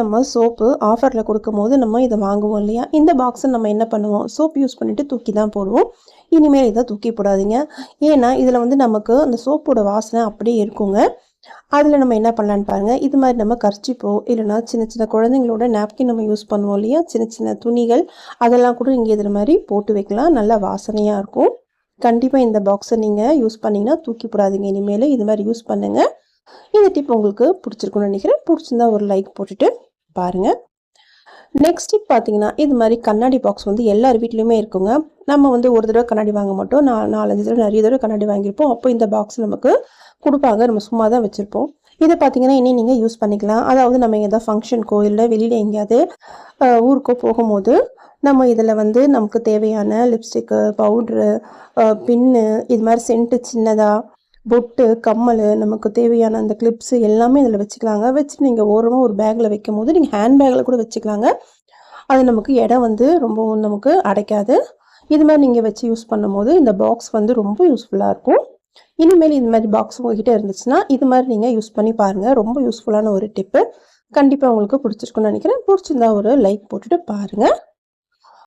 நம்ம சோப்பு ஆஃபரில் கொடுக்கும்போது நம்ம இதை வாங்குவோம் இல்லையா? இந்த பாக்ஸை நம்ம என்ன பண்ணுவோம்? சோப் யூஸ் பண்ணிவிட்டு தூக்கி தான் போடுவோம். இனிமேல் இதை தூக்கி போடாதீங்க. ஏன்னா இதில் வந்து நமக்கு அந்த சோப்போட வாசனை அப்படியே இருக்குங்க. அதில் நம்ம என்ன பண்ணலான்னு பாருங்கள் இது மாதிரி நம்ம கர்ச்சிப்போ இல்லைனா சின்ன சின்ன குழந்தைங்களோட நாப்கின் நம்ம யூஸ் பண்ணுவோம் இல்லையா? சின்ன சின்ன துணிகள் அதெல்லாம் கூட இங்கே இதில் மாதிரி போட்டு வைக்கலாம். நல்லா வாசனையாக இருக்கும். கண்டிப்பாக இந்த பாக்ஸை நீங்கள் யூஸ் பண்ணிங்கன்னா தூக்கி போடாதீங்க. இனிமேல் இது மாதிரி யூஸ் பண்ணுங்கள் இந்த டிப் உங்களுக்கு பிடிச்சிருக்குன்னு நினைக்கிறேன். பிடிச்சிருந்தா ஒரு லைக் போட்டுட்டு பாருங்கள் நெக்ஸ்ட் டிப் பார்த்தீங்கன்னா இது மாதிரி கண்ணாடி பாக்ஸ் வந்து எல்லார் வீட்லேயுமே இருக்குங்க. நம்ம வந்து ஒரு தடவை கண்ணாடி வாங்க மாட்டோம். நான் நாலஞ்சு தடவை நிறைய தடவை கண்ணாடி வாங்கியிருப்போம். அப்போ இந்த பாக்ஸ் நமக்கு கொடுப்பாங்க. நம்ம சும்மா தான் வச்சுருப்போம். இதை பார்த்தீங்கன்னா இனி நீங்கள் யூஸ் பண்ணிக்கலாம். அதாவது நம்ம எதாவது ஃபங்க்ஷனுக்கோ இல்லை வெளியில் எங்கேயாவது ஊருக்கோ போகும்போது நம்ம இதில் வந்து நமக்கு தேவையான லிப்ஸ்டிக்கு பவுட்ரு பின்னு இது மாதிரி சென்ட்டு சின்னதாக பொட்டு கம்மல் நமக்கு தேவையான அந்த கிளிப்ஸ் எல்லாமே இதில் வச்சுக்கலாங்க. வச்சு நீங்கள் ஓரமாக ஒரு பேக்கில் வைக்கும் போது நீங்கள் ஹேண்ட் பேக்கில் கூட வச்சுக்கலாங்க. அது நமக்கு இடம் வந்து ரொம்பவும் நமக்கு அடைக்காது. இது மாதிரி நீங்கள் வச்சு யூஸ் பண்ணும்போது இந்த பாக்ஸ் வந்து ரொம்ப யூஸ்ஃபுல்லாக இருக்கும். இனிமேல் இது மாதிரி பாக்ஸ் உங்ககிட்ட இருந்துச்சுன்னா இது மாதிரி நீங்கள் யூஸ் பண்ணி பாருங்கள் ரொம்ப யூஸ்ஃபுல்லான ஒரு டிப்பு கண்டிப்பாக உங்களுக்கு பிடிச்சிருக்குன்னு நினைக்கிறேன். பிடிச்சிருந்தா ஒரு லைக் போட்டுட்டு பாருங்கள்